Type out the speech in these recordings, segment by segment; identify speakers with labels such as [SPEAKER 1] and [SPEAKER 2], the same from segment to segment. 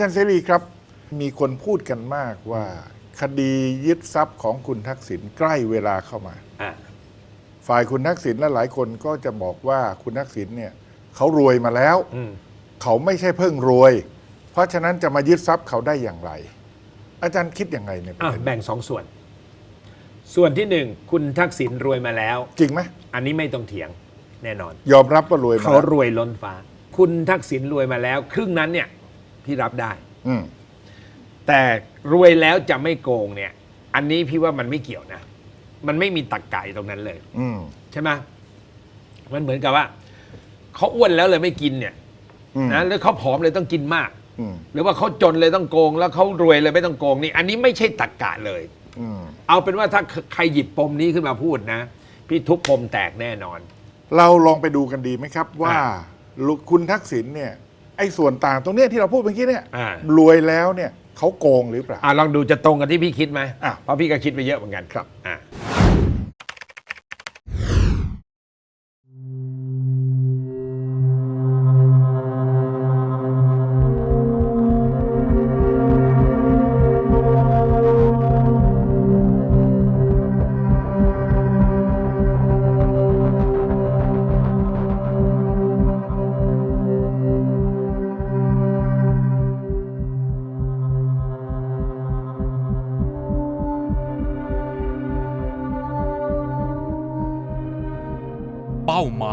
[SPEAKER 1] จารย์เสรีครับ มีคนพูดกันมากว่า คดียึดทรัพย์ของคุณทักษิณใกล้เวลาเข้ามา
[SPEAKER 2] อะ
[SPEAKER 1] ฝ่ายคุณทักษิณและหลายคนก็จะบอกว่าคุณทักษิณเนี่ยเขารวยมาแล้ว
[SPEAKER 2] อืม
[SPEAKER 1] เขาไม่ใช่เพิ่งรวย เพราะฉะนั้นจะมายึดทรัพย์เขาได้อย่างไร อาจารย์คิดยังไงเนี่ย
[SPEAKER 2] อะแบ่งสองส่วน ส่วนที่หนึ่งคุณทักษิณรวยมาแล้ว
[SPEAKER 1] จริงไหม
[SPEAKER 2] อันนี้ไม่ต้องเถียงแน่นอน
[SPEAKER 1] ยอมรับว่ารวยมา
[SPEAKER 2] เขา
[SPEAKER 1] แล้ว
[SPEAKER 2] รวยล้นฟ้า คุณทักษิณรวยมาแล้ว ครึ่งนั้นเนี่ย พี่รับได้
[SPEAKER 1] อืม
[SPEAKER 2] แต่รวยแล้วจะไม่โกงเนี่ย อันนี้พี่ว่ามันไม่เกี่ยวนะ มันไม่มีตักไก่ตรงนั้นเลย
[SPEAKER 1] อืม
[SPEAKER 2] ใช่ไหมมันเหมือนกับว่าเขาอ้วนแล้วเลยไม่กินเนี่ย
[SPEAKER 1] อืม
[SPEAKER 2] นะแล้วเขาผอมเลยต้องกินมาก
[SPEAKER 1] อืม
[SPEAKER 2] หรือว่าเขาจนเลยต้องโกง แล้วเขารวยเลยไม่ต้องโกงนี่อันนี้ไม่ใช่ตักกะเลย
[SPEAKER 1] อืม
[SPEAKER 2] เอาเป็นว่าถ้าใครหยิบปมนี้ขึ้นมาพูดนะ พี่ทุบปมแตกแน่นอน
[SPEAKER 1] เราลองไปดูกันดีไหมครับว่า
[SPEAKER 2] อ่า
[SPEAKER 1] ลุคุณทักษิณเนี่ย ไอ้ส่วนต่างตรงเนี้ยที่เราพูดเมื่อกี้เนี่ย
[SPEAKER 2] อ่า ร
[SPEAKER 1] วยแล้วเนี่ยเขาโกงหรือเปล่า
[SPEAKER 2] อะลองดูจะตรงกับที่พี่คิดไหม
[SPEAKER 1] อะ
[SPEAKER 2] เพราะพี่ก็คิดไปเยอะเหมือนกัน
[SPEAKER 1] ครับ
[SPEAKER 2] อะ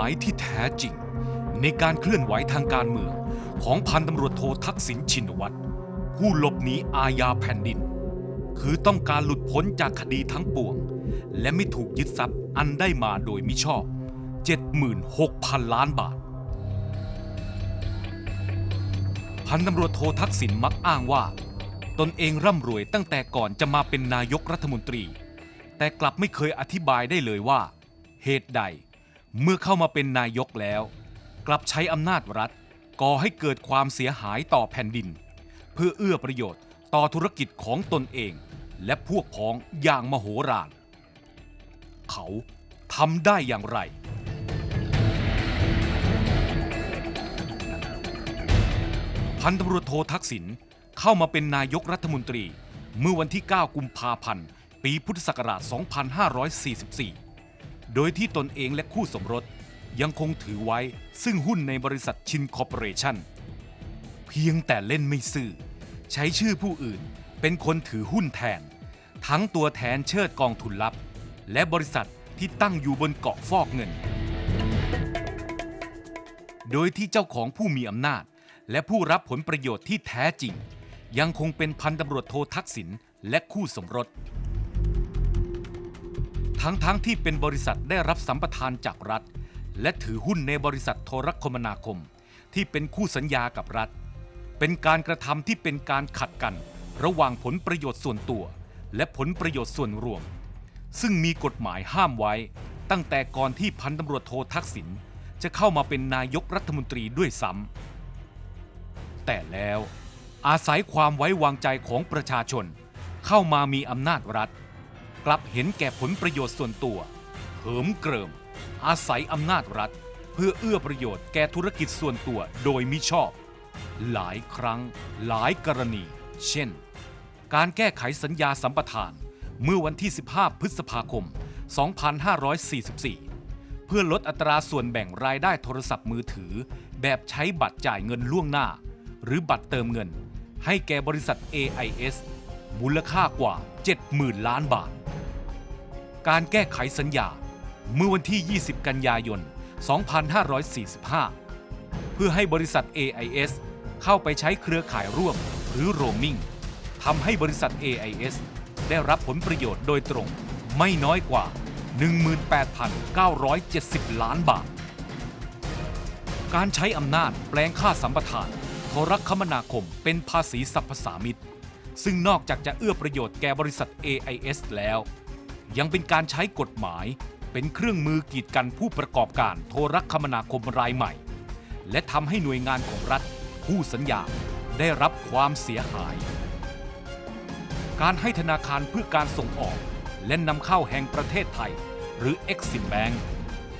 [SPEAKER 2] า
[SPEAKER 3] ยที่แท้จริง ในการเคลื่อนไหวทางการเมือง ของพันตำรวจโททักษิณชินวัตรผู้หลบหนีอาญาแผ่นดิน คือต้องการหลุดพ้นจากคดีทั้งปวง และไม่ถูกยึดทรัพย์อันได้มาโดยมิชอบ 76,000 ล้านบาท พันตำรวจโททักษิณมักอ้างว่า ตนเองร่ำรวยตั้งแต่ก่อนจะมาเป็นนายกรัฐมนตรี แต่กลับไม่เคยอธิบายได้เลยว่า เหตุใด เมื่อเข้ามาเป็นนายกแล้ว กลับใช้อำนาจรัฐก่อให้เกิดความเสียหายต่อแผ่นดิน เพื่อเอื้อประโยชน์ต่อธุรกิจของตนเอง และพวกพ้องอย่างมโหฬารเขาทำได้อย่างไร พันตำรวจโททักษิณเข้ามาเป็นนายกรัฐมนตรี เมื่อวันที่ 9 กุมภาพันธ์ ปีพุทธศักราช 2544 โดยที่ตนเองและคู่สมรสยังคงถือไว้ซึ่งหุ้นในบริษัทชินคอร์ปอเรชั่น เพียงแต่เล่นไม่ซื่อ ใช้ชื่อผู้อื่นเป็นคนถือหุ้นแทน ทั้งตัวแทนเชิดกองทุนลับ และบริษัทที่ตั้งอยู่บนเกาะฟอกเงิน โดยที่เจ้าของผู้มีอำนาจ และผู้รับผลประโยชน์ที่แท้จริง ยังคงเป็นพันตำรวจโททักษิณและคู่สมรส ทั้งๆทที่เป็นบริษัทได้รับสัมปทานจากรัฐ และถือหุ้นในบริษัทโทรคมนาคม ที่เป็นคู่สัญญากับรัฐ เป็นการกระทำที่เป็นการขัดกัน ระหว่างผลประโยชน์ส่วนตัว และผลประโยชน์ส่วนรวม ซึ่งมีกฎหมายห้ามไว้ ตั้งแต่ก่อนที่พันตำรวจโททักษิณจะเข้ามาเป็นนายกรัฐมนตรีด้วยซ้ำแต่แล้วอาศัยความไว้วางใจของประชาชน เข้ามามีอำนาจรัฐ กลับเห็นแก่ผลประโยชน์ส่วนตัวเหิมเกริม อาศัยอำนาจรัฐ เพื่อเอื้อประโยชน์แก่ธุรกิจส่วนตัวโดยมิชอบ หลายครั้งหลายกรณี เช่น การแก้ไขสัญญาสัมปทานเมื่อวันที่ 15 พฤษภาคม 2544 เพื่อลดอัตราส่วนแบ่งรายได้โทรศัพท์มือถือ แบบใช้บัตรจ่ายเงินล่วงหน้า หรือบัตรเติมเงิน ให้แก่บริษัท AIS มูลค่ากว่า 70,000 ล้านบาท การแก้ไขสัญญาเมื่อวันที่ 20 กันยายน 2545 เพื่อให้บริษัท AIS เข้าไปใช้เครือข่ายร่วมหรือโรมิงทำให้บริษัท AIS ได้รับผลประโยชน์โดยตรงไม่น้อยกว่า 18,970 ล้านบาท การใช้อำนาจแปลงค่าสัมปทานโทรคมนาคมเป็นภาษีสรรพสามิต ซึ่งนอกจากจะเอื้อประโยชน์แก่บริษัท AIS แล้ว ยังเป็นการใช้กฎหมาย เป็นเครื่องมือกีดกันผู้ประกอบการโทรคมนาคมรายใหม่ และทำให้หน่วยงานของรัฐ ผู้สัญญาได้รับความเสียหาย การให้ธนาคารเพื่อการส่งออกและนำเข้าแห่งประเทศไทย หรือ Exim Bank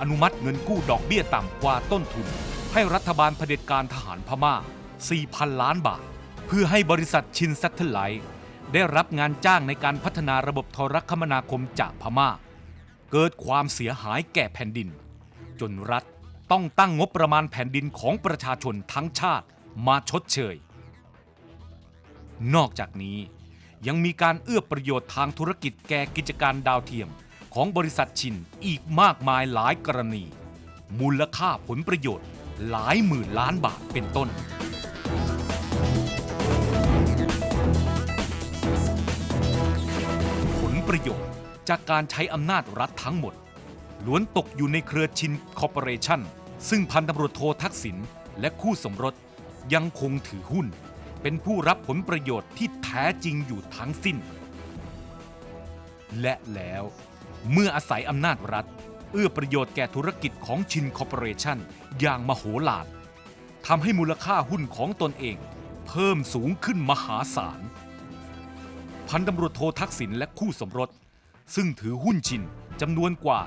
[SPEAKER 3] อนุมัติเงินกู้ดอกเบี้ยต่ำกว่าต้นทุน ให้รัฐบาลเผด็จการทหารพม่า 4,000 ล้านบาท เพื่อให้บริษัทชินซัตเทอร์ไลท์ได้รับงานจ้างในการพัฒนาระบบโทรคมนาคมจากพม่า เกิดความเสียหายแก่แผ่นดิน จนรัฐต้องตั้งงบประมาณแผ่นดินของประชาชนทั้งชาติมาชดเชย นอกจากนี้ยังมีการเอื้อประโยชน์ทางธุรกิจแก่กิจการดาวเทียมของบริษัทชินอีกมากมายหลายกรณี มูลค่าผลประโยชน์หลายหมื่นล้านบาทเป็นต้น ประโยชน์จากการใช้อำนาจรัฐทั้งหมด ล้วนตกอยู่ในเครือชินคอร์ปอเรชั่น ซึ่งพันตำรวจโททักษิณและคู่สมรสยังคงถือหุ้น เป็นผู้รับผลประโยชน์ที่แท้จริงอยู่ทั้งสิ้น และแล้วเมื่ออาศัยอำนาจรัฐ เอื้อประโยชน์แก่ธุรกิจของชินคอร์ปอเรชั่นอย่างมโหฬารทำให้มูลค่าหุ้นของตนเอง เพิ่มสูงขึ้นมหาศาล พันตำรวจโททักษิณและคู่สมรส ซึ่งถือหุ้นชินจำนวนกว่า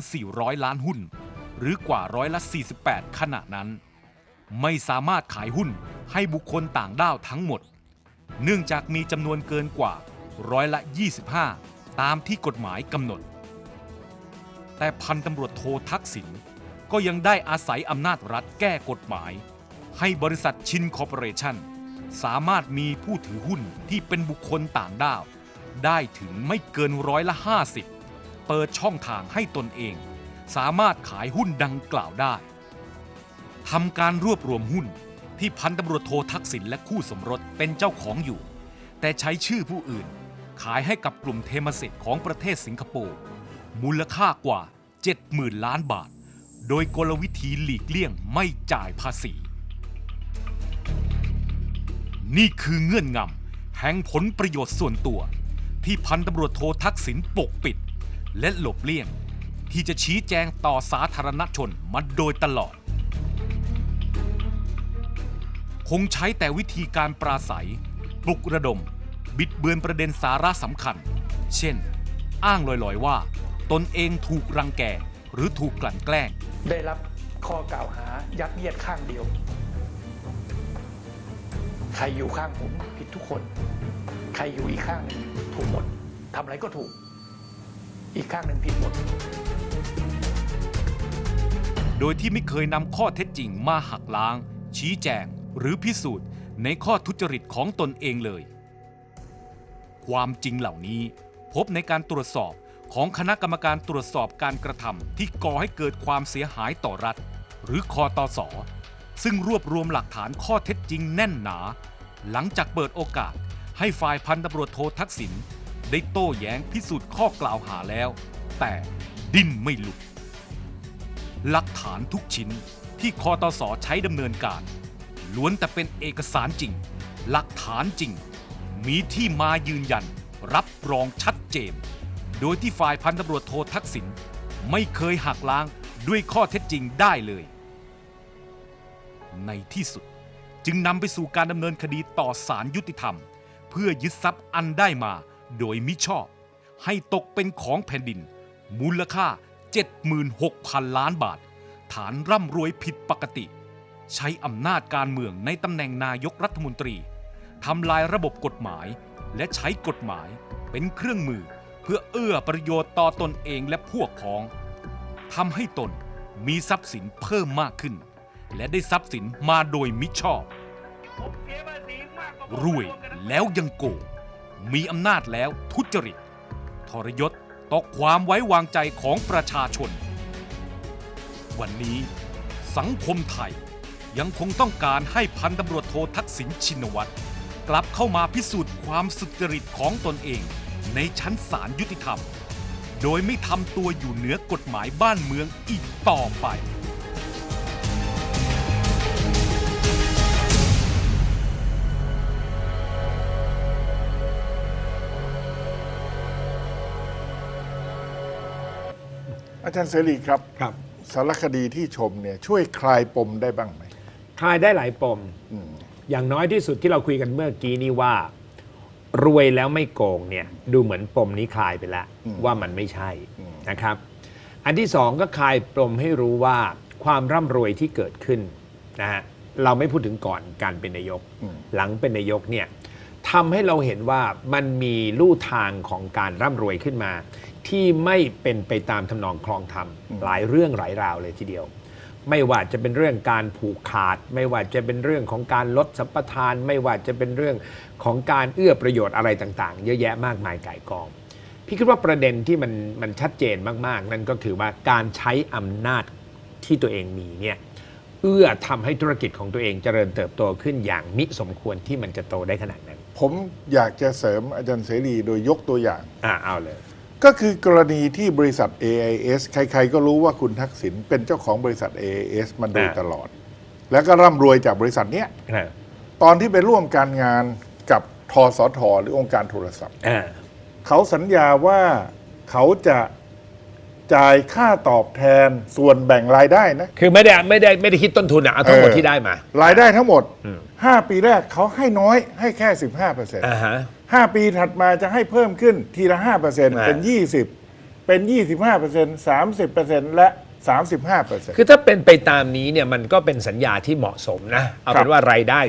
[SPEAKER 3] 1,400 ล้านหุ้น หรือกว่าร้อยละ 48 ขณะนั้น ไม่สามารถขายหุ้นให้บุคคลต่างด้าวทั้งหมด เนื่องจากมีจำนวนเกินกว่าร้อยละ 25 ตามที่กฎหมายกำหนด แต่พันตำรวจโททักษิณก็ยังได้อาศัยอำนาจรัฐแก้กฎหมาย ให้บริษัทชินคอร์ปอเรชั่น สามารถมีผู้ถือหุ้นที่เป็นบุคคลต่างด้าว ได้ถึงไม่เกินร้อยละ 50 เปิดช่องทางให้ตนเอง สามารถขายหุ้นดังกล่าวได้ทำการรวบรวมหุ้นที่พันตำรวจโททักษิณและคู่สมรสเป็นเจ้าของอยู่ แต่ใช้ชื่อผู้อื่น ขายให้กับกลุ่มเทมเสกของประเทศสิงคโปร์มูลค่ากว่า 70,000 ล้านบาท โดยกลวิธีหลีกเลี่ยงไม่จ่ายภาษี นี่คือเงื่อนงำแห่งผลประโยชน์ส่วนตัว ที่พันตำรวจโททักษิณปกปิด และหลบเลี่ยง ที่จะชี้แจงต่อสาธารณชนมาโดยตลอด คงใช้แต่วิธีการปราศัย ปลุกระดม บิดเบือนประเด็นสาระสำคัญ เช่น อ้างลอยๆว่า ตนเองถูกรังแกหรือถูกกลั่นแกล้ง
[SPEAKER 4] ได้รับข้อกล่าวหายัดเยียดข้างเดียว ใครอยู่ข้างผมผิดทุกคน ใครอยู่อีกข้างหนึ่งถูกหมดทำอะไรก็ถูก อีกข้างหนึ่งผิดหมด
[SPEAKER 3] โดยที่ไม่เคยนำข้อเท็จจริงมาหักล้าง ชี้แจงหรือพิสูจน์ในข้อทุจริตของตนเองเลย ความจริงเหล่านี้ พบในการตรวจสอบของคณะกรรมการตรวจสอบการกระทำที่ก่อให้เกิดความเสียหายต่อรัฐ หรือคอตส ซึ่งรวบรวมหลักฐานข้อเท็จจริงแน่นหนา หลังจากเปิดโอกาสให้ฝ่ายพันตำรวจโททักษิณได้โต้แย้งพิสูจน์ข้อกล่าวหาแล้ว แต่ดิ้นไม่หลุด หลักฐานทุกชิ้นที่คอตสอใช้ดำเนินการ ล้วนแต่เป็นเอกสารจริง หลักฐานจริง มีที่มายืนยัน รับรองชัดเจน โดยที่ฝ่ายพันตำรวจโททักษิณไม่เคยหักล้างด้วยข้อเท็จจริงได้เลย ในที่สุด จึงนำไปสู่การดำเนินคดีต่อศาลยุติธรรม เพื่อยึดทรัพย์อันได้มาโดยมิชอบ ให้ตกเป็นของแผ่นดิน มูลค่า 76,000 ล้านบาท ฐานร่ำรวยผิดปกติ ใช้อำนาจการเมืองในตำแหน่งนายกรัฐมนตรีทำลายระบบกฎหมาย และใช้กฎหมายเป็นเครื่องมือเพื่อเอื้อประโยชน์ต่อตนเองและพวกพ้องทำให้ตนมีทรัพย์สินเพิ่มมากขึ้น และได้ทรัพย์สินมาโดยมิชอบ รวยแล้วยังโกงมีอำนาจแล้วทุจริต ทรยศต่อความไว้วางใจของประชาชน วันนี้สังคมไทยยังคงต้องการให้พันตำรวจโททักษิณชินวัตรกลับเข้ามาพิสูจน์ความสุจริตของตนเองในชั้นศาลยุติธรรม โดยไม่ทำตัวอยู่เหนือกฎหมายบ้านเมืองอีกต่อไป
[SPEAKER 1] อาจารย์เสรีครับ
[SPEAKER 2] ครับ
[SPEAKER 1] สารคดีที่ชมเนี่ยช่วยคลายปมได้บ้างไหม
[SPEAKER 2] คลายได้หลายปม
[SPEAKER 1] อืม
[SPEAKER 2] อย่างน้อยที่สุดที่เราคุยกันเมื่อกี้นี้ว่า รวยแล้วไม่โกงเนี่ยดูเหมือนปมนี้คลายไปแล้วว่ามันไม่ใช่นะครับ อันที่สองก็คลายปมให้รู้ว่าความร่ำรวยที่เกิดขึ้นนะฮะเราไม่พูดถึงก่อนการเป็นนายก
[SPEAKER 1] อืม
[SPEAKER 2] หลังเป็นนายกเนี่ยทำให้เราเห็นว่ามันมีลู่ทางของการร่ำรวยขึ้นมา ที่ไม่เป็นไปตามทำนองคลองธรรมหลายเรื่องหลายราวเลยทีเดียว ไม่ว่าจะเป็นเรื่องการผูกขาด ไม่ว่าจะเป็นเรื่องของการลดสัมปทาน ไม่ว่าจะเป็นเรื่องของการเอื้อประโยชน์อะไรต่างๆ เยอะแยะมากมายก่ายกอง พี่คิดว่าประเด็นที่มันมันชัดเจนมากๆ นั่นก็คือว่าการใช้อำนาจที่ตัวเองมีเนี่ยเอื้อทำให้ธุรกิจของตัวเองเจริญเติบโตขึ้นอย่างมิสมควรที่มันจะโตได้ขนาดนั้น
[SPEAKER 1] ผมอยากจะเสริมอาจารย์เสรีโดยยกตัวอย่าง
[SPEAKER 2] อ่าเอาเลย
[SPEAKER 1] ก็คือกรณีที่บริษัท AIS ใครๆ ก็รู้ว่าคุณทักษิณเป็นเจ้าของบริษัท AIS มาโดย
[SPEAKER 2] อ่า
[SPEAKER 1] ตลอด แล้วก็ร่ำรวยจากบริษัทเนี้ย
[SPEAKER 2] อ่า
[SPEAKER 1] ตอนที่ไปร่วมการงานกับทสทหรือองค์การโทรศัพท์
[SPEAKER 2] อ่า
[SPEAKER 1] เขาสัญญาว่าเขาจะจ่ายค่าตอบแทนส่วนแบ่งรายได้นะ
[SPEAKER 2] คือไม่ได้ไม่ได้ไม่ได้คิดต้นทุนอะเอาทั้งหมด
[SPEAKER 1] เออ
[SPEAKER 2] ที่ได้มา รา
[SPEAKER 1] ยได้ทั้งหมด
[SPEAKER 2] อืม
[SPEAKER 1] 5ปีแรกเขาให้น้อยให้แค่ 15เปอร์เซ็นต์
[SPEAKER 2] อ่าฮะ
[SPEAKER 1] 5 ปีถัดมาจะให้เพิ่มขึ้นทีละ 5เปอร์เซ็นต์
[SPEAKER 2] อ่า
[SPEAKER 1] เป็น 20 เป็น 25เปอร์เซ็นต์30เปอร์เซ็นต์และ 35เปอร์เซ็นต์
[SPEAKER 2] คือถ้าเป็นไปตามนี้เนี่ยมันก็เป็นสัญญาที่เหมาะสมนะ เอา
[SPEAKER 1] ครั
[SPEAKER 2] เป็น
[SPEAKER 1] บ
[SPEAKER 2] ว่ารายได้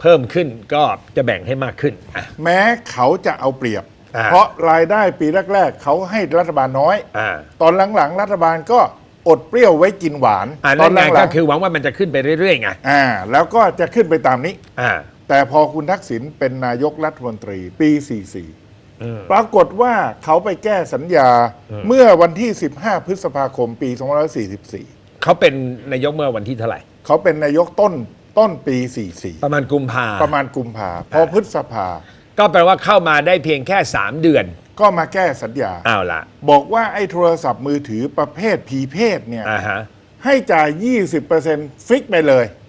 [SPEAKER 2] เพิ่มขึ้นก็จะแบ่งให้มากขึ้นอะ
[SPEAKER 1] แม้เขาจะเอาเปรียบ
[SPEAKER 2] อ่า
[SPEAKER 1] เพราะรายได้ปีแรก ๆ เขาให้รัฐบาลน้อย
[SPEAKER 2] อ่า
[SPEAKER 1] ตอนหลังๆ รัฐบาลก็อดเปรี้ยวไว้กินหวาน
[SPEAKER 2] อ่า
[SPEAKER 1] ต
[SPEAKER 2] นั่
[SPEAKER 1] อนน
[SPEAKER 2] ไง
[SPEAKER 1] หลั
[SPEAKER 2] ก็
[SPEAKER 1] ง
[SPEAKER 2] คือหวังว่ามันจะขึ้นไปเรื่อยๆไง
[SPEAKER 1] ๆอ่าแล้วก็จะขึ้นไปตามนี้
[SPEAKER 2] อ่า
[SPEAKER 1] แต่พอคุณทักษิณเป็นนายกรัฐมนตรีปี44
[SPEAKER 2] อืม
[SPEAKER 1] ปรากฏว่าเขาไปแก้สัญญาเมื่อวันที่ 15 พฤษภาคมปี 2544
[SPEAKER 2] เขาเป็นนายกเมื่อวันที่เท่าไหร่
[SPEAKER 1] เขาเป็นนายกต้นต้นปี
[SPEAKER 2] ประมาณกุมภา
[SPEAKER 1] 44 ประมาณกุมภาพอพฤษภา
[SPEAKER 2] ก็แปลว่าเข้ามาได้เพียงแค่ 3 เดือน
[SPEAKER 1] ก็มาแก้สัญญา
[SPEAKER 2] อ้าวละ
[SPEAKER 1] บอกว่าไอ้โทรศัพท์มือถือประเภทพีเพศเนี่ย
[SPEAKER 2] อ่าฮะ
[SPEAKER 1] ให้จ่าย 20%ฟิกไปเลย
[SPEAKER 2] อืม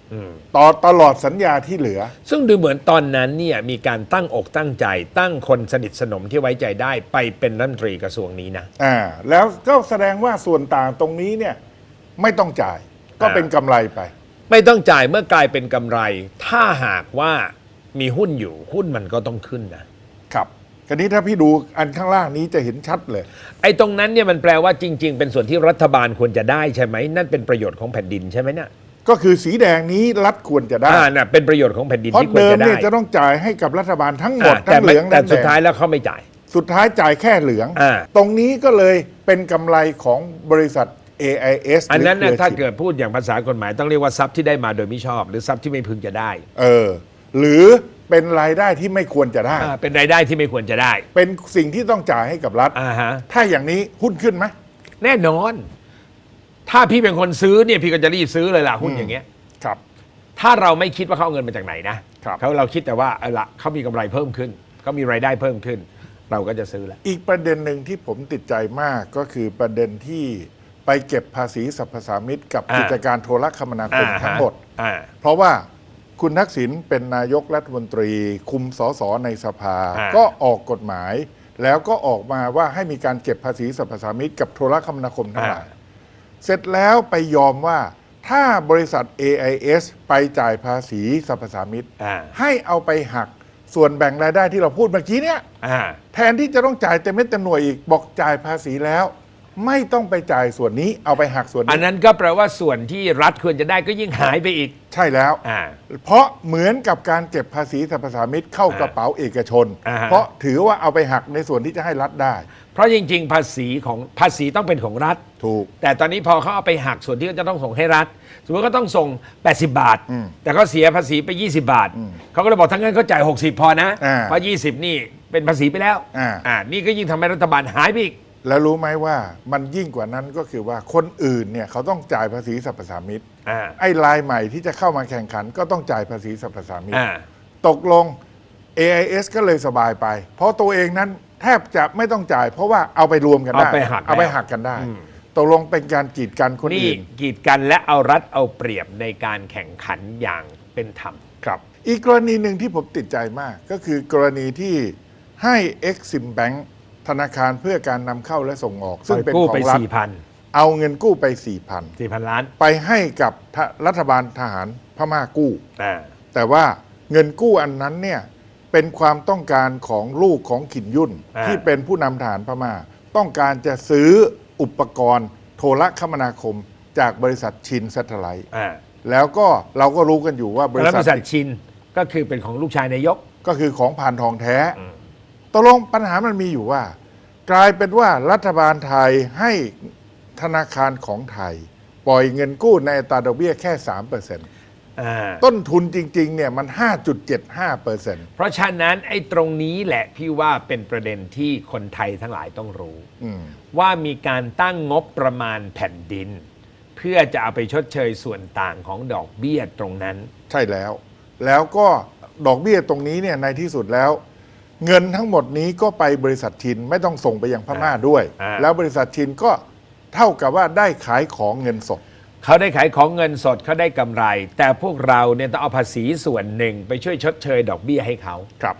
[SPEAKER 1] ต่อตลอดสัญญาที่เหลือ
[SPEAKER 2] ซึ่งดูเหมือนตอนนั้นเนี่ยมีการตั้งอกตั้งใจ ตั้งคนสนิทสนมที่ไว้ใจได้ไปเป็นรัฐมนตรีกระทรวงนี้นะ
[SPEAKER 1] อ่าแล้วก็แสดงว่าส่วนต่างตรงนี้เนี่ยไม่ต้องจ่ายก็
[SPEAKER 2] อ่า
[SPEAKER 1] เป็นกำไรไป
[SPEAKER 2] ไม่ต้องจ่ายเมื่อกลายเป็นกำไร ถ้าหากว่ามีหุ้นอยู่หุ้นมันก็ต้องขึ้นนะ
[SPEAKER 1] ครับทีนี้ถ้าพี่ดูอันข้างล่างนี้จะเห็นชัดเลย
[SPEAKER 2] ไอ้ตรงนั้นเนี่ยมันแปลว่าจริง ๆ เป็นส่วนที่รัฐบาลควรจะได้ใช่ไหมนั่นเป็นประโยชน์ของแผ่นดินใช่ไหมเนี่ย
[SPEAKER 1] ก็คือสีแดงนี้รัฐควรจะได้
[SPEAKER 2] อ่าน่ะเป็นประโยชน์ของแผ่นดิน
[SPEAKER 1] เพราะ
[SPEAKER 2] ที่ควร
[SPEAKER 1] เดิม
[SPEAKER 2] จะได้
[SPEAKER 1] เนี่ยจะต้องจ่ายให้กับรัฐบาลทั้งหมด
[SPEAKER 2] อ่า
[SPEAKER 1] ทั้
[SPEAKER 2] แต่
[SPEAKER 1] งเห
[SPEAKER 2] ไม่
[SPEAKER 1] ลือง
[SPEAKER 2] แต่
[SPEAKER 1] ทั้งแด
[SPEAKER 2] สุดท้าย
[SPEAKER 1] ง
[SPEAKER 2] แล้วเขาไม่จ่าย
[SPEAKER 1] สุดท้ายจ่ายแค่เหลือง
[SPEAKER 2] อ่า
[SPEAKER 1] ตรงนี้ก็เลยเป็นกำไรของบริษัท AIS
[SPEAKER 2] อันนั้น
[SPEAKER 1] หรื
[SPEAKER 2] น่ะ
[SPEAKER 1] ครือ
[SPEAKER 2] ถ้า
[SPEAKER 1] ชิป
[SPEAKER 2] เกิดพูดอย่างภาษากฎหมายต้องเรียกว่าทรัพย์ที่ได้มาโดยมิชอบ หรือทรัพย์ที่ไม่พึงจะได้
[SPEAKER 1] เออหรือเป็นรายได้ที่ไม่ควรจะได้
[SPEAKER 2] อ่าเป็นรายได้ที่ไม่ควรจะได้
[SPEAKER 1] เป็นสิ่งที่ต้องจ่ายให้กับรัฐ
[SPEAKER 2] อ่าฮะ
[SPEAKER 1] ถ้าอย่างนี้หุ้นขึ้นไหม
[SPEAKER 2] แน่นอน ถ้าพี่เป็นคนซื้อเนี่ยพี่ก็จะรีบซื้อเลยล่ะหุ้น
[SPEAKER 1] อืม
[SPEAKER 2] อย่างเงี้ย
[SPEAKER 1] ครับ
[SPEAKER 2] ถ้าเราไม่คิดว่าเขาเอาเงินมาจากไหนนะครับ เขาเราคิดแต่ว่าเอาละเขามีกำไรเพิ่มขึ้นเขามีรายได้เพิ่มขึ้น เราก็จะซื้อแล้ว
[SPEAKER 1] อีกประเด็นหนึ่งที่ผมติดใจมากก็คือประเด็นที่ไปเก็บภาษีสรรพสามิตกับ
[SPEAKER 2] อ่า
[SPEAKER 1] กิจการโทรคมนาคม
[SPEAKER 2] อ่าฮะ
[SPEAKER 1] ทั้งหมด
[SPEAKER 2] อ่า
[SPEAKER 1] เพราะว่าคุณทักษิณเป็นนายกรัฐมนตรี คุมสสในสภา
[SPEAKER 2] อ่า
[SPEAKER 1] ก็ออกกฎหมาย แล้วก็ออกมาว่าให้มีการเก็บภาษีสรรพสามิตกับโทรคมนาคมทั้งหลาย เสร็จแล้วไปยอมว่าถ้าบริษัท AIS ไปจ่ายภาษีสรรพสามิต
[SPEAKER 2] อ่า
[SPEAKER 1] ให้เอาไปหักส่วนแบ่งรายได้ที่เราพูดเมื่อกี้เนี่ย
[SPEAKER 2] อ่า
[SPEAKER 1] แทนที่จะต้องจ่ายเต็มเม็ดเต็มหน่วยอีก บอกจ่ายภาษีแล้ว ไม่ต้องไปจ่ายส่วนนี้เอาไปหักส่วน
[SPEAKER 2] อัน
[SPEAKER 1] นี้
[SPEAKER 2] นั้นก็แปลว่าส่วนที่รัฐควรจะได้ก็ยิ่งหายไปอีก
[SPEAKER 1] ใช่แล้ว
[SPEAKER 2] อ่า
[SPEAKER 1] เพราะเหมือนกับการเก็บภาษีสรรพสามิตเข้ากระเป๋าเอกชน
[SPEAKER 2] อ่าฮะ
[SPEAKER 1] เพราะถือว่าเอาไปหักในส่วนที่จะให้รัฐได้
[SPEAKER 2] เพราะจริง ๆ ภาษีของภาษีต้องเป็นของรัฐ
[SPEAKER 1] ถูก
[SPEAKER 2] แต่ตอนนี้พอเขาเอาไปหักส่วนที่เขาจะต้องส่งให้รัฐ สมมติเขาต้องส่ง 80 บาท
[SPEAKER 1] อืม
[SPEAKER 2] แต่เขาเสียภาษีไป 20 บาท เขาก็เลยบอกทั้างนั้นเขาจ่าย 60 พอนะ
[SPEAKER 1] อ่า
[SPEAKER 2] เพราะ 20 นี่เป็นภาษีไปแล้ว
[SPEAKER 1] อ่า
[SPEAKER 2] นี่ก็ยิ่งทำให้รัฐบาลหายไปอีก
[SPEAKER 1] แล้วรู้ไหมว่ามันยิ่งกว่านั้นก็คือว่าคนอื่นเนี่ยเขาต้องจ่ายภาษีสรรพสามิต
[SPEAKER 2] อ่า
[SPEAKER 1] ไอ้รายใหม่ที่จะเข้ามาแข่งขัน ก็ต้องจ่ายภาษีสรรพสามิต
[SPEAKER 2] อ่า
[SPEAKER 1] ตกลง AIS ก็เลยสบายไป เพราะตัวเองนั้นแทบจะไม่ต้องจ่าย เพราะว่าเอาไปรวมกันได้
[SPEAKER 2] เอาไปหัก
[SPEAKER 1] เอาไป
[SPEAKER 2] แล้ว
[SPEAKER 1] หักกันได้
[SPEAKER 2] อืม
[SPEAKER 1] ตกลงเป็นการกีดกันคน
[SPEAKER 2] นี่
[SPEAKER 1] อื่น
[SPEAKER 2] กีดกันและเอารัฐเอาเปรียบในการแข่งขันอย่างเป็นธรรม
[SPEAKER 1] ครับอีกกรณีหนึ่งที่ผมติดใจมากก็คือกรณีที่ให้ Exim Bank ธนาคารเพื่อการนำเข้าและส่งออก ซึ่งเป็น
[SPEAKER 2] กู้
[SPEAKER 1] ขอ
[SPEAKER 2] ไป
[SPEAKER 1] งรัฐ
[SPEAKER 2] 4,000
[SPEAKER 1] เอาเงินกู้ไป4,000
[SPEAKER 2] 4,000ล้าน
[SPEAKER 1] ไปให้กับทะรัฐบาลทหารพม่ากู้
[SPEAKER 2] อ่า
[SPEAKER 1] แต่ว่าเงินกู้อันนั้นเนี่ยเป็นความต้องการของลูกของขินยุ่น
[SPEAKER 2] อ่า
[SPEAKER 1] ที่เป็นผู้นำทหารพม่า ต้องการจะซื้ออุปกรณ์ โทรคมนาคมจากบริษัทชินซัตเทไลท์
[SPEAKER 2] อ่า
[SPEAKER 1] แล้วก็เราก็รู้กันอยู่ว่าบริ
[SPEAKER 2] แล้วบ
[SPEAKER 1] ษัท
[SPEAKER 2] ริษัทชินก็คือเป็นของลูกชายนายก
[SPEAKER 1] ก็คือของผ่านทองแท้ ตกลงปัญหามันมีอยู่ว่า กลายเป็นว่ารัฐบาลไทยให้ธนาคารของไทย ปล่อยเงินกู้ในอัตราดอกเบี้ยแค่3%
[SPEAKER 2] อ่า
[SPEAKER 1] ต้นทุนจริง ๆ เนี่ยมัน 5.75%
[SPEAKER 2] เพราะฉะนั้นไอ้ตรงนี้แหละพี่ว่าเป็นประเด็นที่คนไทยทั้งหลายต้องรู้
[SPEAKER 1] อืม
[SPEAKER 2] ว่ามีการตั้งงบประมาณแผ่นดิน เพื่อจะเอาไปชดเชยส่วนต่างของดอกเบี้ยตรงนั้น
[SPEAKER 1] ใช่แล้ว แล้วก็ดอกเบี้ยตรงนี้เนี่ยในที่สุดแล้ว เงินทั้งหมดนี้ก็ไปบริษัทชินไม่ต้องส่งไปยังพม่าด้วย
[SPEAKER 2] อ่า
[SPEAKER 1] แล้วบริษัทชินก็เท่ากับว่าได้ขายของเงินสด
[SPEAKER 2] เขาได้ขายของเงินสดเขาได้กำไร แต่พวกเราเนี่ยต้องเอาภาษีส่วนหนึ่งไปช่วยชดเชยดอกเบี้ยให้เขา
[SPEAKER 1] ครับ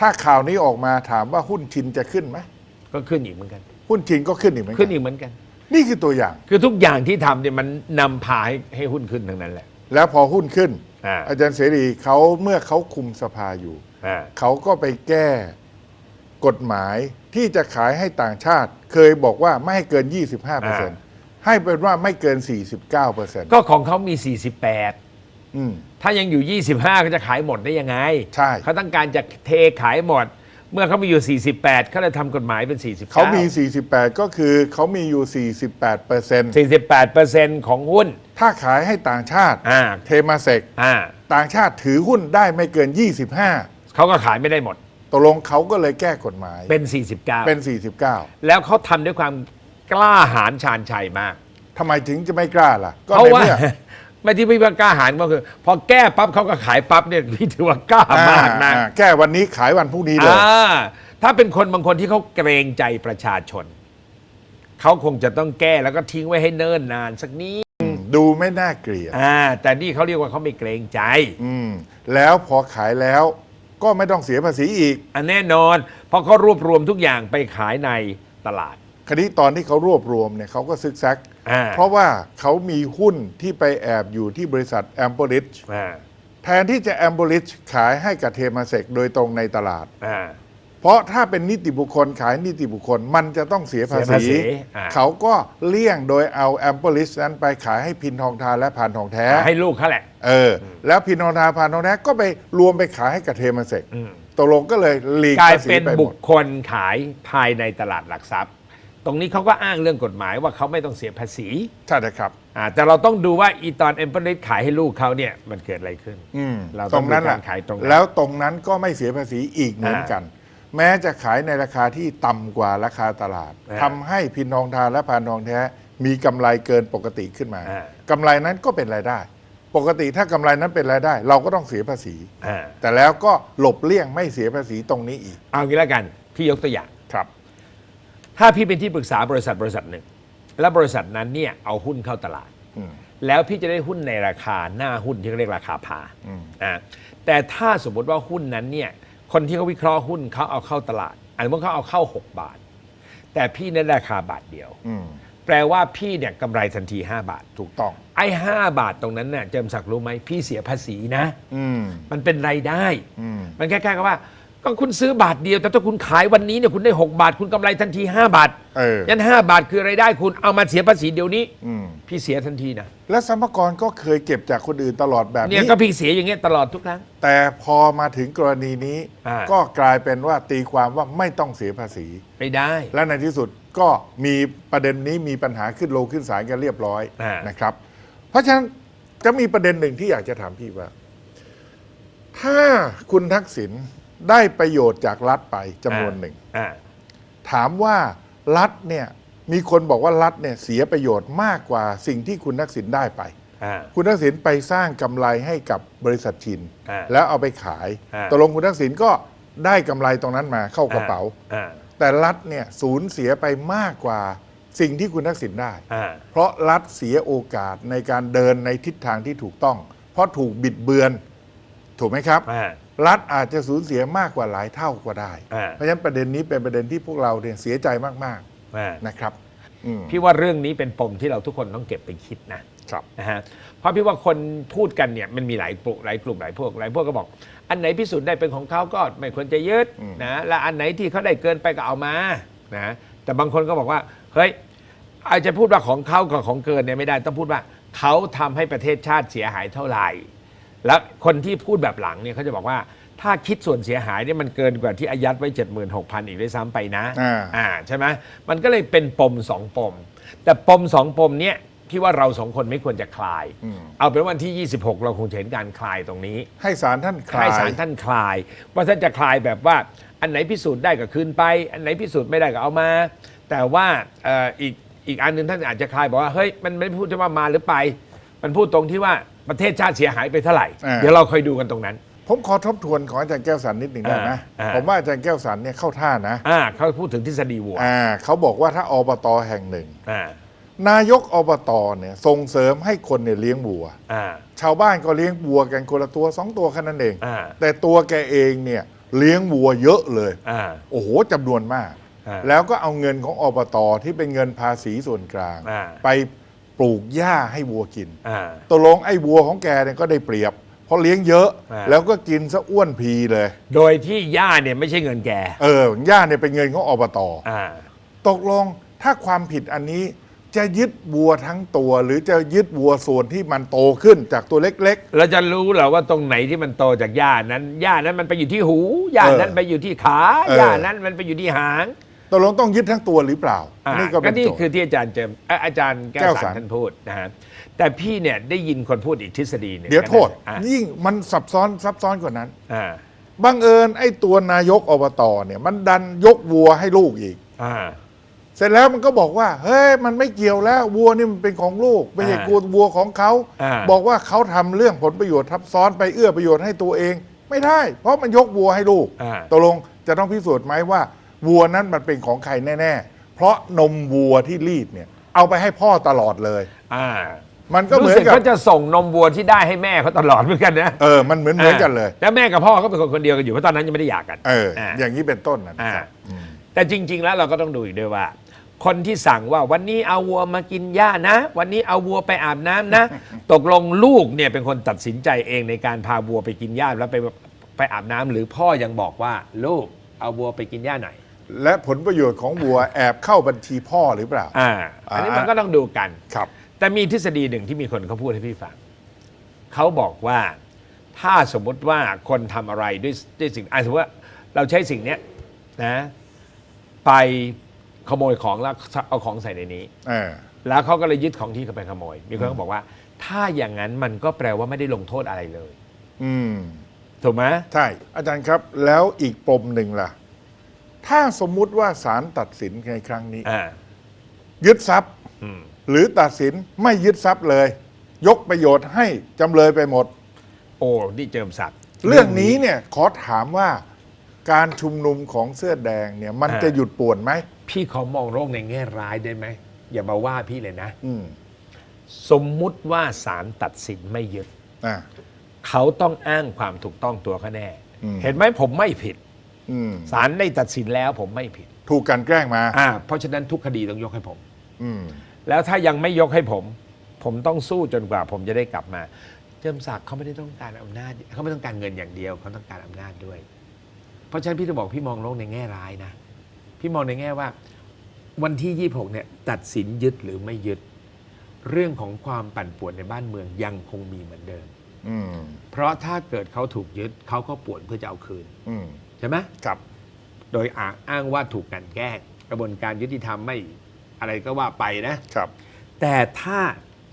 [SPEAKER 1] ถ้าข่าวนี้ออกมาถามว่าหุ้นชินจะขึ้นไหม
[SPEAKER 2] ก็ขึ้นอีกเหมือนกัน
[SPEAKER 1] หุ้นชินก็ขึ้นอีกเหมือน
[SPEAKER 2] ขึ้
[SPEAKER 1] กันน
[SPEAKER 2] อีกเหมือนกัน
[SPEAKER 1] นี่คือตัวอย่าง
[SPEAKER 2] คือทุกอย่างที่ทำเนี่ยมันนำพาให้ให้หุ้นขึ้นทั้งนั้นแหละ
[SPEAKER 1] แล้วพอหุ้นขึ้น
[SPEAKER 2] อ่า
[SPEAKER 1] อาจารย์เสรีเขาเมื่อเขาคุมสภาอยู่
[SPEAKER 2] อ่า
[SPEAKER 1] เขาก็ไปแก้กฎหมายที่จะขายให้ต่างชาติ เคยบอกว่าไม่ให้เกิน 25%ให้เป็นว่าไม่เกิน 49%
[SPEAKER 2] ก็ของเขามี 48
[SPEAKER 1] อืม
[SPEAKER 2] ถ้ายังอยู่ 25 ก็จะขายหมดได้ยังไง
[SPEAKER 1] ใช่
[SPEAKER 2] เขาต้องการจะเทขายหมด เมื่อเขามีอยู่ 48เขาเลยทำกฎหมายเป็น 49
[SPEAKER 1] เขามี 48 ก็คือเขามีอยู่ 48%
[SPEAKER 2] 48%ของหุ้น
[SPEAKER 1] ถ้าขายให้ต่างชาติ
[SPEAKER 2] อ่า
[SPEAKER 1] เทมาเซก
[SPEAKER 2] อ่า
[SPEAKER 1] ต่างชาติถือหุ้นได้ไม่เกิน
[SPEAKER 2] เขาก็ขายไม่ได้หมด
[SPEAKER 1] 25ตกลงเขาก็เลยแก้กฎหมาย
[SPEAKER 2] เป็น
[SPEAKER 1] เป็น
[SPEAKER 2] 49แล้วเขาทำด้วยความกล้าหาญชาญชัยมาก
[SPEAKER 1] 49ทำไมถึงจะไม่กล้าล่ะ ก็
[SPEAKER 2] เพราะ
[SPEAKER 1] ใน
[SPEAKER 2] ว่า
[SPEAKER 1] เมื่อ
[SPEAKER 2] ไม่ที่พี่ว่ากล้าหาญก็คือ พอแก้ปั๊บเขาก็ขายปั๊บเนี่ยพี่ถือว่ากล้ามากนะ
[SPEAKER 1] อ่าแก้วันนี้ขายวันพรุ่งนี้เลย
[SPEAKER 2] อ่าถ้าเป็นคนบางคนที่เขาเกรงใจประชาชน เขาคงจะต้องแก้แล้วก็ทิ้งไว้ให้เนิ่นนานสักนิด
[SPEAKER 1] ดูไม่น่าเกลียด
[SPEAKER 2] อ่าแต่นี่เขาเรียกว่าเขาไม่เกรงใจ
[SPEAKER 1] อืมแล้วพอขายแล้ว ก็ไม่ต้องเสียภาษีอีก
[SPEAKER 2] อันแน่นอน เพราะเขารวบรวมทุกอย่างไปขายในตลาด
[SPEAKER 1] คราวนี้ตอนที่เขารวบรวมเนี่ยเขาก็ซึกซัก
[SPEAKER 2] อ่า
[SPEAKER 1] เพราะว่าเขามีหุ้นที่ไปแอบอยู่ที่บริษัทแอมโ l ลิช
[SPEAKER 2] อ่า
[SPEAKER 1] แทนที่จะแอมโ l ลิชขายให้กับเทมาเซกโดยตรงในตลาด
[SPEAKER 2] อ่า
[SPEAKER 1] เพราะถ้าเป็นนิติบุคคลขายนิติบุคคลมันจะต้องเสียภา
[SPEAKER 2] เสียภา
[SPEAKER 1] ษี
[SPEAKER 2] ษี อ่า
[SPEAKER 1] เขาก็เลี่ยงโดยเอาแอมโ l ลิชนั้นไปขายให้พินทองทานและพานทองแท้
[SPEAKER 2] ให้ลูกเขาแหละ
[SPEAKER 1] เออ แล้วพินทองทานพานทองแท้ก็ไปรวมไปขายให้กับเทมาเซก
[SPEAKER 2] อืม
[SPEAKER 1] ตกลงก็เลยหลีก
[SPEAKER 2] กลาย
[SPEAKER 1] ภาษี
[SPEAKER 2] เป็น
[SPEAKER 1] ไปห
[SPEAKER 2] บุ
[SPEAKER 1] ม
[SPEAKER 2] ค
[SPEAKER 1] ด
[SPEAKER 2] คลขายภายในตลาดหลักทรัพย์ ตรงนี้เขาก็อ้างเรื่องกฎหมายว่าเขาไม่ต้องเสียภาษี
[SPEAKER 1] ใช่นะครับ
[SPEAKER 2] อ่าแต่เราต้องดูว่าอีตอนเอ็มเปอร์ขายให้ลูกเขาเนี่ยมันเกิดอะไรขึ้น
[SPEAKER 1] อืม
[SPEAKER 2] เรา
[SPEAKER 1] ต
[SPEAKER 2] ต้
[SPEAKER 1] ร
[SPEAKER 2] อง
[SPEAKER 1] ง
[SPEAKER 2] ดู
[SPEAKER 1] นั้น
[SPEAKER 2] กา
[SPEAKER 1] แหละ
[SPEAKER 2] รขายตรงนั้น
[SPEAKER 1] แล้วตรงนั้นก็ไม่เสียภาษีอีกเหมือนกัน แม้จะขายในราคาที่ต่ำกว่าราคาตลาด
[SPEAKER 2] อ่า
[SPEAKER 1] ทำให้พินทองทานและพานทองแท้มีกำไรเกินปกติขึ้นมา
[SPEAKER 2] อ่า
[SPEAKER 1] กำไรนั้นก็เป็นรายได้ ปกติถ้ากำไรนั้นเป็นรายได้ เราก็ต้องเสียภาษี
[SPEAKER 2] อ่า
[SPEAKER 1] แต่แล้วก็หลบเลี่ยงไม่เสียภาษีตรงนี้อีก
[SPEAKER 2] เอางี้แล้วกัน พี่ยกตัวอย่าง
[SPEAKER 1] ครับ
[SPEAKER 2] ถ้าพี่เป็นที่ปรึกษาบริษัทบริษัทหนึ่ง แล้วบริษัทนั้นเนี่ยเอาหุ้นเข้าตลาด
[SPEAKER 1] อืม
[SPEAKER 2] แล้วพี่จะได้หุ้นในราคาหน้าหุ้นที่เขาเรียกราคาพา
[SPEAKER 1] อืม
[SPEAKER 2] อ่าแต่ถ้าสมมติว่าหุ้นนั้นเนี่ย คนที่เขาวิเคราะห์หุ้นเขาเอาเข้าตลาด อันนี้เขาเอาเข้า 6 บาท แต่พี่ในราคาบาทเดียว
[SPEAKER 1] อืม
[SPEAKER 2] แปลว่าพี่เนี่ยกำไรทันที 5 บาท
[SPEAKER 1] ถูกต้อง
[SPEAKER 2] ไอ้ห้าบาทตรงนั้นเนี่ยเจิมศักดิ์รู้ไหมพี่เสียภาษีนะ
[SPEAKER 1] อืม
[SPEAKER 2] มันเป็นรายได้
[SPEAKER 1] อืม
[SPEAKER 2] มันแค่ๆกับว่า ก็คุณซื้อบาทเดียว แต่ถ้าคุณขายวันนี้เนี่ยคุณได้ 6 บาท คุณกำไรทันที 5 บาท
[SPEAKER 1] เออ
[SPEAKER 2] ยัน5บาทคือรายได้คุณเอามาเสียภาษีเดี๋ยวนี้
[SPEAKER 1] อืม
[SPEAKER 2] พี่เสียทันทีนะ
[SPEAKER 1] และสัมภากระก็เคยเก็บจากคนอื่นตลอดแบบ
[SPEAKER 2] เนี่ย
[SPEAKER 1] นี้
[SPEAKER 2] ก็พี่เสียอย่างเงี้ยตลอดทุกครั้ง
[SPEAKER 1] แต่พอมาถึงกรณีนี้
[SPEAKER 2] อ่า
[SPEAKER 1] ก็กลายเป็นว่าตีความว่าไม่ต้องเสียภาษี
[SPEAKER 2] ไม่ได้
[SPEAKER 1] และในที่สุดก็มีประเด็นนี้มีปัญหาขึ้นโลขึ้นศาลกันเรียบร้อย
[SPEAKER 2] อ่าน
[SPEAKER 1] นะครับ เพราะฉะนั้นจะมีประเด็นหนึ่งที่อยากจะถามพี่ว่า ถ้าคุณทักษิณ ได้ประโยชน์จากรัฐไปจำนวนหนึ่ง
[SPEAKER 2] อ่า
[SPEAKER 1] ถามว่ารัฐเนี่ยมีคนบอกว่ารัฐเนี่ยเสียประโยชน์มากกว่าสิ่งที่คุณทักษิณได้ไป
[SPEAKER 2] อ่า
[SPEAKER 1] คุณทักษิณไปสร้างกำไรให้กับบริษัทชิน
[SPEAKER 2] อ่า
[SPEAKER 1] แล้วเอาไปขาย
[SPEAKER 2] อ่า
[SPEAKER 1] ตกลงคุณทักษิณก็ได้กำไรตรงนั้นมาเข้ากระเป๋า
[SPEAKER 2] อ่า
[SPEAKER 1] แต่รัฐเนี่ยสูญเสียไปมากกว่าสิ่งที่คุณทักษิณได้
[SPEAKER 2] อ่า
[SPEAKER 1] เพราะรัฐเสียโอกาสในการเดินในทิศทางที่ถูกต้อง เพราะถูกบิดเบือน ถูกไหมครับ
[SPEAKER 2] อ่า
[SPEAKER 1] รัฐอาจจะสูญเสียมากกว่าหลายเท่าก็ได้
[SPEAKER 2] อ่า
[SPEAKER 1] เพราะฉะนั้นประเด็นนี้เป็นประเด็นที่พวกเราเนี่ยเสียใจมาก
[SPEAKER 2] อ่า
[SPEAKER 1] ๆนะครับอืม
[SPEAKER 2] พี่ว่าเรื่องนี้เป็นปมที่เราทุกคนต้องเก็บไปคิดนะ ครับ นะฮะเพราะพี่ว่าคนพูดกันเนี่ยมันมีหลายกลุ่มหลายกลุ่มหลายพวกหลายพวกก็บอก อันไหนพิสูจน์ได้เป็นของเขาก็ไม่ควรจะยึด
[SPEAKER 1] อืม
[SPEAKER 2] นะและอันไหนที่เขาได้เกินไปก็เอามานะแต่บางคนก็บอกว่าเฮ้ยอาจจะพูดว่าของเขากับของเกินเนี่ยไม่ได้ต้องพูดว่าเขาทำให้ประเทศชาติเสียหายเท่าไหร่ แล้วคนที่พูดแบบหลังเนี่ยเขาจะบอกว่า ถ้าคิดส่วนเสียหายเนี่ยมันเกินกว่าที่อายัดไว้ 76,000 อีกด้วยซ้ำไปนะ
[SPEAKER 1] อ่า
[SPEAKER 2] อ่า ใช่ไหมมันก็เลยเป็นปมสองปม แต่ปมสองปมเนี่ยพี่ว่าเราสองคนไม่ควรจะคลาย เอาเป็นวันที่ 26 เราคงจะเห็นการคลายตรงนี้
[SPEAKER 1] ให้ศาลท่านคลา
[SPEAKER 2] ให้
[SPEAKER 1] ย
[SPEAKER 2] ศาลท่านคลาย ว่าท่านจะคลายแบบว่า อันไหนพิสูจน์ได้ก็คืนไป อันไหนพิสูจน์ไม่ได้ก็เอามา แต่ว่าเอ่ออีกอีกอันหนึงท่านอาจจะคลายบอกว่าเฮ้ยมันไม่พูดว่ามาหรือไป มันพูดตรงที่ว่า ประเทศชาติเสียหายไปเท่าไหร่
[SPEAKER 1] อ่า
[SPEAKER 2] เดี๋ยวเราคอยดูกันตรงนั้น
[SPEAKER 1] ผมขอทบทวนของอาจารย์แก้วสันนิดหนึ่งได้ไหม
[SPEAKER 2] อ่าอ่า
[SPEAKER 1] ผมว่าอาจารย์แก้วสันเนี่ยเข้าท่านะ
[SPEAKER 2] อ่าเขาพูดถึงทฤษฎีวัว
[SPEAKER 1] อ่าเขาบอกว่าถ้าอบตแห่งหนึ่ง
[SPEAKER 2] อ่า นา
[SPEAKER 1] ยกอบตเนี่ยส่งเสริมให้คนเนี่ยเลี้ยงวัว
[SPEAKER 2] อ่า
[SPEAKER 1] ชาวบ้านก็เลี้ยงวัวกันคนละตัวสองตัวแค่นั้นเอง
[SPEAKER 2] อ่า
[SPEAKER 1] แต่ตัวแกเองเนี่ยเลี้ยงวัวเยอะเลย
[SPEAKER 2] อ่า
[SPEAKER 1] โอ้โหจำนวนมาก
[SPEAKER 2] อ่า
[SPEAKER 1] แล้วก็เอาเงินของอบตที่เป็นเงินภาษีส่วนกลาง
[SPEAKER 2] อ่า
[SPEAKER 1] ไป ปลูกหญ้าให้วัวกิน
[SPEAKER 2] อ่า
[SPEAKER 1] ตกลงไอ้วัวของแกเนี่ยก็ได้เปรียบ เพราะเลี้ยงเยอะ
[SPEAKER 2] อ่า
[SPEAKER 1] แล้วก็กินซะอ้วนพีเลย
[SPEAKER 2] โดยที่ย่าเนี่ยไม่ใช่เงินแก
[SPEAKER 1] เออหญ้าเนี่ยเป็นเงินของอบต
[SPEAKER 2] อ่า
[SPEAKER 1] ตกลงถ้าความผิดอันนี้จะยึดวัวทั้งตัว หรือจะยึดวัวส่วนที่มันโตขึ้นจากตัวเล็ก
[SPEAKER 2] เราจะรู้เหรอว่าตรงไหนที่มันโตจากหญ้านั้นหญ้านั้นมันไปอยู่ที่หูหญ้านั้น
[SPEAKER 1] เออ
[SPEAKER 2] ไปอยู่ที่ขา
[SPEAKER 1] เออ
[SPEAKER 2] หญ้านั้นมันไปอยู่ที่หาง
[SPEAKER 1] ๆ ตกลงต้องยึดทั้งตัวหรือเปล่า
[SPEAKER 2] อ่า
[SPEAKER 1] นี่ก็เป็น
[SPEAKER 2] นี่
[SPEAKER 1] โจทย์
[SPEAKER 2] คือที่อาจารย์เจมเอ่ออาจารย์แก้
[SPEAKER 1] แก้
[SPEAKER 2] ว
[SPEAKER 1] ว
[SPEAKER 2] สา
[SPEAKER 1] สารร
[SPEAKER 2] ท่านพูดนะฮะแต่พี่เนี่ยได้ยินคนพูดอีกทฤษฎีหนึง
[SPEAKER 1] เดี๋ยวโทษ
[SPEAKER 2] อ่า
[SPEAKER 1] ยิ่งมันซับซ้อนซับซ้อนกว่านั้น
[SPEAKER 2] อ่า
[SPEAKER 1] บังเอิญไอ้ตัวนายกอบตเนี่ยมันดันยกวัวให้ลูกอีก
[SPEAKER 2] อ่า
[SPEAKER 1] เสร็จแล้วมันก็บอกว่า เฮ้ยมันไม่เกี่ยวแล้ววัวนี่มันเป็นของลูกไม่ใช่
[SPEAKER 2] อ่า
[SPEAKER 1] กูวัวของเขา
[SPEAKER 2] อ่า
[SPEAKER 1] บอกว่าเขาทำเรื่องผลประโยชน์ทับซ้อนไปเอื้อประโยชน์ให้ตัวเอง ไม่ได้ เพราะมันยกวัวให้ลูก
[SPEAKER 2] อ่า
[SPEAKER 1] ตกลงจะต้องพิสูจน์ไหมว่า วัวนั้นมันเป็นของใครแน่ๆ เพราะนมวัวที่รีดเนี่ยเอาไปให้พ่อตลอดเลย
[SPEAKER 2] อ่า
[SPEAKER 1] มันก็เหมื
[SPEAKER 2] รู้
[SPEAKER 1] อน
[SPEAKER 2] สึก
[SPEAKER 1] กับ
[SPEAKER 2] เขาจะส่งนมวัวที่ได้ให้แม่เขาตลอดเหมือนกันนะ
[SPEAKER 1] เออ มันเหมือนเหมือนกันเลย
[SPEAKER 2] แล้วแม่กับพ่อเขาเป็นคนคนเดียวกันอยู่เพราะตอนนั้นยังไม่ได้หย่ากัน
[SPEAKER 1] เออ
[SPEAKER 2] อ่า
[SPEAKER 1] อย่างนี้เป็นต้นนะ
[SPEAKER 2] อ่า
[SPEAKER 1] ครับ อืม
[SPEAKER 2] แต่จริง ๆ แล้วเราก็ต้องดูอีกด้วยว่า คนที่สั่งว่าวันนี้เอาวัวมากินหญ้านะ วันนี้เอาวัวไปอาบน้ำนะ ตกลงลูกเนี่ยเป็นคนตัดสินใจเองในการพาวัวไปกินหญ้าแล้วไปไปอาบน้ำหรือพ่อยังบอกว่าลูกเอาวัวไปกินหญ้าหน่อย
[SPEAKER 1] และผลประโยชน์ของวัวแอบเข้าบัญชีพ่อหรือเปล่า
[SPEAKER 2] อ่า อันนี้มันก็ต้องดูกัน
[SPEAKER 1] ครับ
[SPEAKER 2] แต่มีทฤษฎีหนึ่งที่มีคนเขาพูดให้พี่ฟัง เขาบอกว่าถ้าสมมติว่าคนทำอะไรด้วยด้วยสิ่งอะสมมติว่าเราใช้สิ่งเนี้ยนะ ไปขโมยของแล้วเอาของใส่ในนี้
[SPEAKER 1] เออ
[SPEAKER 2] แล้วเขาก็เลยยึดของที่เขาไปขโมย มีคนก็บอกว่า ถ้าอย่างนั้นมันก็แปลว่าไม่ได้ลงโทษอะไรเลย
[SPEAKER 1] อืม
[SPEAKER 2] ถูกไหม
[SPEAKER 1] ใช่ อาจารย์ครับ แล้วอีกปมหนึ่งล่ะ ถ้าสมมุติว่าศาลตัดสินในครั้งนี้
[SPEAKER 2] อ่า
[SPEAKER 1] ยึดทรัพย์
[SPEAKER 2] อืม
[SPEAKER 1] หรือตัดสินไม่ยึดทรัพย์เลย ยกประโยชน์ให้จำเลยไปหมด
[SPEAKER 2] โอ้นี่เจิมศักดิ์
[SPEAKER 1] เรื่องนี้เนี่ยขอถามว่าการชุมนุมของเสื้อแดงเนี่ยมันจะหยุดป่วนไหม
[SPEAKER 2] พี่ขอมองโลกในแง่ร้ายได้ไหม อย่ามาว่าพี่เลยนะ
[SPEAKER 1] อืม
[SPEAKER 2] สมมุติว่าศาลตัดสินไม่ยึด
[SPEAKER 1] อ่า
[SPEAKER 2] เขาต้องอ้างความถูกต้องตัวเขาแน่
[SPEAKER 1] อืม
[SPEAKER 2] เห็นไหมผมไม่ผิด
[SPEAKER 1] อืม
[SPEAKER 2] ศาลได้ตัดสินแล้วผมไม่ผิด
[SPEAKER 1] ถูกกลันแกล้งมา
[SPEAKER 2] อ่าเพราะฉะนั้นทุกคดีต้องยกให้ผม
[SPEAKER 1] อืม
[SPEAKER 2] แล้วถ้ายังไม่ยกให้ผม ผมต้องสู้จนกว่า ผมจะได้กลับมา เจิมศักดิ์เขาไม่ได้ต้องการอำนาจเขาไม่ต้องการเงินอย่างเดียวเขาต้องการอำนาจด้วย เพราะฉะนั้นพี่จะบอกพี่มองโลกในแง่ร้ายนะ พี่มองในแง่ว่า วันที่ 26 เนี่ย ตัดสินยึดหรือไม่ยึด เรื่องของความปั่นป่วนในบ้านเมืองยังคงมีเหมือนเดิม
[SPEAKER 1] อืม
[SPEAKER 2] เพราะถ้าเกิดเขาถูกยึดเขาก็ป่วนเพื่อจะเอาคืน
[SPEAKER 1] อืม
[SPEAKER 2] ใช่ไหม
[SPEAKER 1] ครับ
[SPEAKER 2] โดยอ้างอ้างว่าถูกกลันแกล้งกระบวนการยุติธรรมไม่อะไรก็ว่าไปนะ
[SPEAKER 1] ครับ
[SPEAKER 2] แต่ถ้า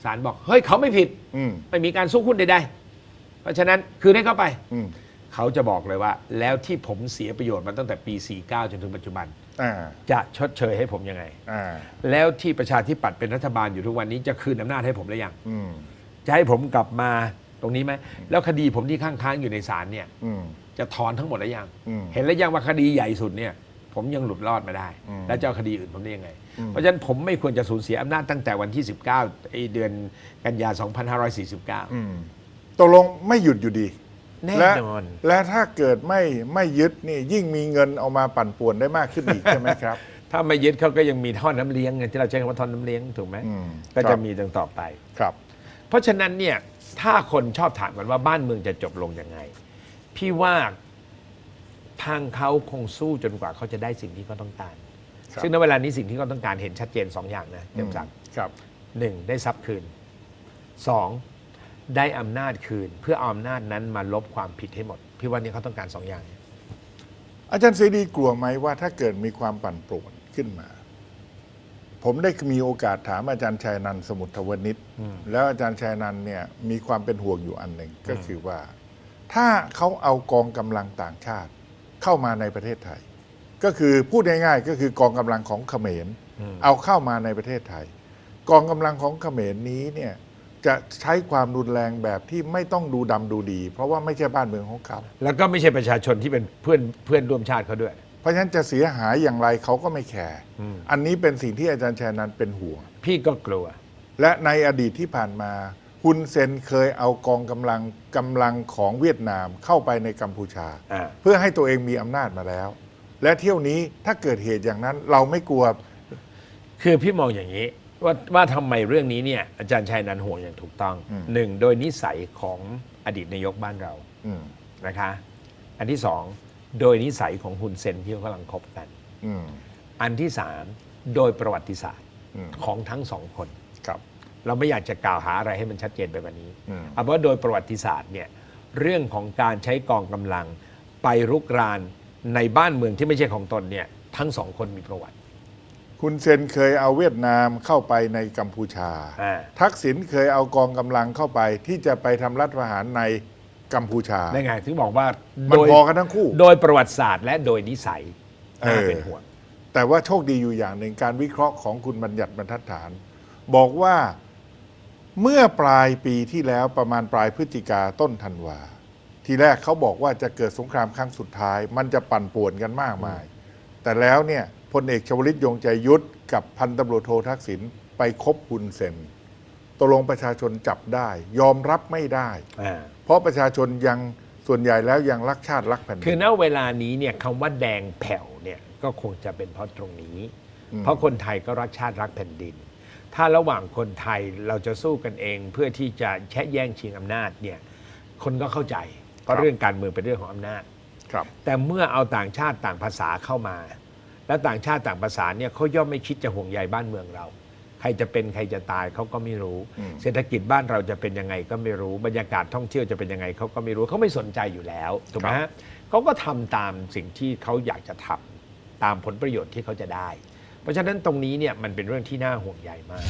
[SPEAKER 2] ศาลบอกเฮ้ยเขาไม่ผิด
[SPEAKER 1] อืม
[SPEAKER 2] ไม่มีการสู้หุ้นใดๆ เพราะฉะนั้นคืนให้เขาไป
[SPEAKER 1] อืม
[SPEAKER 2] เขาจะบอกเลยว่า แล้วที่ผมเสียประโยชน์มาตั้งแต่ปี 49 จนถึงปัจจุบัน
[SPEAKER 1] อ่า
[SPEAKER 2] จะชดเชยให้ผมยังไง
[SPEAKER 1] อ่า
[SPEAKER 2] แล้วที่ประชาธิปัตย์เป็นรัฐบาลอยู่ทุกวันนี้จะคืนอำนาจให้ผมหรือยัง
[SPEAKER 1] อืม
[SPEAKER 2] จะให้ผมกลับมาตรงนี้ไหมแล้วคดีผมที่ค้างๆอยู่ในศาลเนี่ย
[SPEAKER 1] อืม
[SPEAKER 2] จะถอนทั้งหมดหรือยัง
[SPEAKER 1] อืม
[SPEAKER 2] เห็นแล้วยังว่าคดีใหญ่สุดเนี่ย ผมยังหลุดรอดมาได้
[SPEAKER 1] อืม
[SPEAKER 2] แล้วจะเอาคดีอื่นผมได้ยังไง
[SPEAKER 1] อืม
[SPEAKER 2] เพราะฉะนั้นผมไม่ควรจะสูญเสียอำนาจตั้งแต่วันที่ 19ไอเดือนกันยา 2549
[SPEAKER 1] อืมตกลงไม่หยุดอยู่ดี
[SPEAKER 2] แน่
[SPEAKER 1] และ
[SPEAKER 2] นอน
[SPEAKER 1] และถ้าเกิดไม่ไม่ยึดนี่ยิ่งมีเงินเอามาปั่นป่วนได้มากขึ้นอีกใช่ไหมครับ
[SPEAKER 2] ถ้าไม่ยึดเขาก็ยังมีท่อนน้ำเลี้ยงไงที่เราใช้คำว่าท่อนน้ำเลี้ยงถูกไหม
[SPEAKER 1] อืม
[SPEAKER 2] ก็
[SPEAKER 1] ครั
[SPEAKER 2] จะ
[SPEAKER 1] บ
[SPEAKER 2] มีต่อไป
[SPEAKER 1] ครับ
[SPEAKER 2] เพราะฉะนั้นเนี่ยถ้าคนชอบถามกันว่าบ้านเมืองจะจบลงยังไง พี่ว่าทางเขาคงสู้จนกว่าเขาจะได้สิ่งที่เขาต้องการ
[SPEAKER 1] ครับ
[SPEAKER 2] ซึ่งในเวลานี้สิ่งที่เขาต้องการเห็นชัดเจนสองอย่างนะเต็มสักดิ์
[SPEAKER 1] ครับ
[SPEAKER 2] หนึ่งได้ทรัพย์คืนสองได้อำนาจคืน เพื่อเอาอำนาจนั้นมาลบความผิดให้หมด พี่ว่านี่เขาต้องการสองอย่าง
[SPEAKER 1] อาจารย์เสรีกลัวไหมว่าถ้าเกิดมีความปั่นป่วนขึ้นมา ผมได้มีโอกาสถามอาจารย์ชัยนันท์สมุทรวณิชแล้วอาจารย์ชัยนันท์เนี่ยมีความเป็นห่วงอยู่อันหนึ่งก็คือว่า ถ้าเขาเอากองกำลังต่างชาติเข้ามาในประเทศไทย ก็คือพูดง่ายๆก็คือกองกำลังของเขมร เอาเข้ามาในประเทศไทย กองกำลังของเขมรนี้เนี่ยจะใช้ความรุนแรงแบบที่ไม่ต้องดูดำดูดี เพราะว่าไม่ใช่บ้านเมืองของเขา
[SPEAKER 2] แล้วก็ไม่ใช่ประชาชนที่เป็นเพื่อนเพื่อนร่วมชาติเขาด้วย
[SPEAKER 1] เพราะฉะนั้นจะเสียหายอย่างไรเขาก็ไม่แคร์
[SPEAKER 2] อืม
[SPEAKER 1] อันนี้เป็นสิ่งที่อาจารย์ชัยนันท์เป็นห่วง
[SPEAKER 2] พี่ก็กลัว
[SPEAKER 1] และในอดีตที่ผ่านมา ฮุนเซนเคยเอากองกำลังกำลังของเวียดนามเข้าไปในกัมพูชา
[SPEAKER 2] อ่า
[SPEAKER 1] เพื่อให้ตัวเองมีอำนาจมาแล้ว และเที่ยวนี้ถ้าเกิดเหตุอย่างนั้นเราไม่กลัว
[SPEAKER 2] คือพี่มองอย่างนี้ว่าว่าทำไมเรื่องนี้เนี่ยอาจารย์ชัยนันท์ห่วงอย่างถูกต้อง
[SPEAKER 1] อืม
[SPEAKER 2] หนึ่งโดยนิสัยของอดีตนายกบ้านเรา
[SPEAKER 1] อืม
[SPEAKER 2] นะคะ อันที่สองโดยนิสัยของฮุนเซนที่เขากำลังคบกัน
[SPEAKER 1] อืม
[SPEAKER 2] อันที่สามโดยประวัติศาสตร์
[SPEAKER 1] อืม
[SPEAKER 2] ของทั้งสองคน
[SPEAKER 1] ครับ
[SPEAKER 2] เราไม่อยากจะกล่าวหาอะไรให้มันชัดเจนไปกว่านี้
[SPEAKER 1] อืม
[SPEAKER 2] เอาเป็นว่าโดยประวัติศาสตร์เนี่ยเรื่องของการใช้กองกำลังไปรุกรานในบ้านเมืองที่ไม่ใช่ของตนเนี่ยทั้งสองคนมีประวัติ
[SPEAKER 1] คุณเซนเคยเอาเวียดนามเข้าไปในกัมพูชา
[SPEAKER 2] อ่า
[SPEAKER 1] ทักษิณเคยเอากองกำลังเข้าไปที่จะไปทำรัฐประหารในกัมพูชา
[SPEAKER 2] ได้ไงถึงบอกว่า
[SPEAKER 1] มัน
[SPEAKER 2] โดย
[SPEAKER 1] พอกันทั้งคู่
[SPEAKER 2] โดยประวัติศาสตร์และโดยนิสัยน่า
[SPEAKER 1] เออ
[SPEAKER 2] เป็นห่วง
[SPEAKER 1] แต่ว่าโชคดีอยู่อย่างหนึ่งการวิเคราะห์ของคุณบัญญัติบรรทัดฐาน บอกว่า เมื่อปลายปีที่แล้วประมาณปลายพฤศจิกาต้นธันวา ทีแรกเขาบอกว่าจะเกิดสงครามครั้งสุดท้าย มันจะปั่นป่วนกันมากมาย แต่แล้วเนี่ยพลเอกชวลิตยงใจยุทธกับพันตำรวจโททักษิณไปคบคุณเซนตกลงประชาชนจับได้ ยอมรับไม่ได้
[SPEAKER 2] อ่า
[SPEAKER 1] เพราะประชาชนยังส่วนใหญ่แล้วยังรักชาติรักแผ่นดิน
[SPEAKER 2] คือณเวลานี้เนี่ยคำว่าแดงแผ่วเนี่ยก็คงจะเป็นเพราะตรงนี้
[SPEAKER 1] อืม
[SPEAKER 2] เพราะคนไทยก็รักชาติรักแผ่นดิน ถ้าระหว่างคนไทยเราจะสู้กันเอง เพื่อที่จะแช่แย่งชิงอำนาจเนี่ยคนก็เข้าใจเพราะเรื่องการเมืองเป็นเรื่องของอำนาจ
[SPEAKER 1] ครับ
[SPEAKER 2] แต่เมื่อเอาต่างชาติต่างภาษาเข้ามา แล้วต่างชาติต่างภาษาเนี่ยเขาย่อมไม่คิดจะห่วงใยบ้านเมืองเรา ใครจะเป็นใครจะตายเขาก็ไม่รู้
[SPEAKER 1] อืม
[SPEAKER 2] เศรษฐกิจบ้านเราจะเป็นยังไงก็ไม่รู้บรรยากาศท่องเที่ยวจะเป็นยังไงเขาก็ไม่รู้เขาไม่สนใจอยู่แล้วถูกไหมฮะเขาก็ทำตามสิ่งที่เขาอยากจะทำตามผลประโยชน์ที่เขาจะได้ เพราะฉะนั้นตรงนี้เนี่ยมันเป็นเรื่องที่น่าห่วงใยมาก